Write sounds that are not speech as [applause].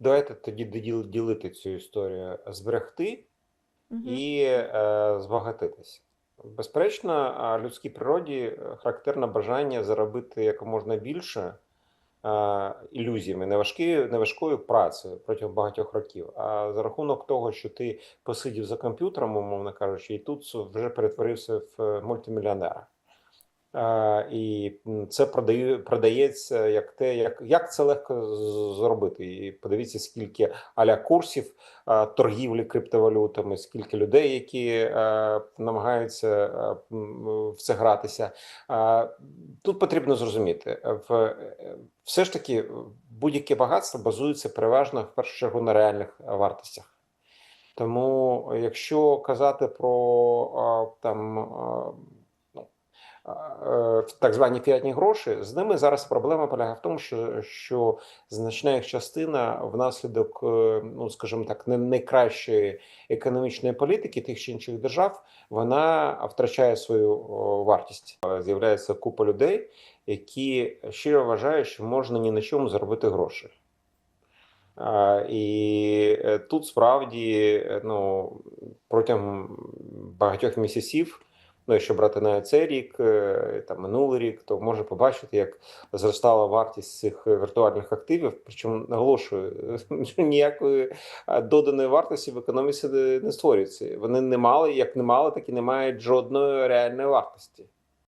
давайте тоді ділити цю історію, зберегти Мгм. і е, збагатитися. Безперечно, людській природі е, характерне бажання заробити якомога більше е, ілюзіями, не, важкі, не важкою працею протягом багатьох років. А за рахунок того, що ти посидів за комп'ютером, умовно кажучи, і тут вже перетворився в е, мультимільйонера. І це продає, продається як те, як, як це легко зробити. І подивіться, скільки аля курсів торгівлі криптовалютами, скільки людей, які намагаються в це гратися. Тут потрібно зрозуміти, в, е, все ж таки будь-яке багатство базується переважно в першу чергу на реальних вартостях. Тому, якщо казати про там. Так звані фіатні гроші, з ними зараз проблема полягає в тому, що, що значна їх частина внаслідок, е, ну скажімо так, не найкращої економічної політики тих чи інших держав, вона втрачає свою вартість. Е, З'являється купа людей, які щиро вважають, що можна ні на чому заробити гроші. І е, тут справді ну, протягом багатьох місяців, ну якщо брати навіть цей рік, та там минулий рік, то може побачити, як зростала вартість цих віртуальних активів. Причому наголошую, [laughs] ніякої доданої вартості в економіці не створюється. Вони не мали, як не мали, так і не мають жодної реальної вартості.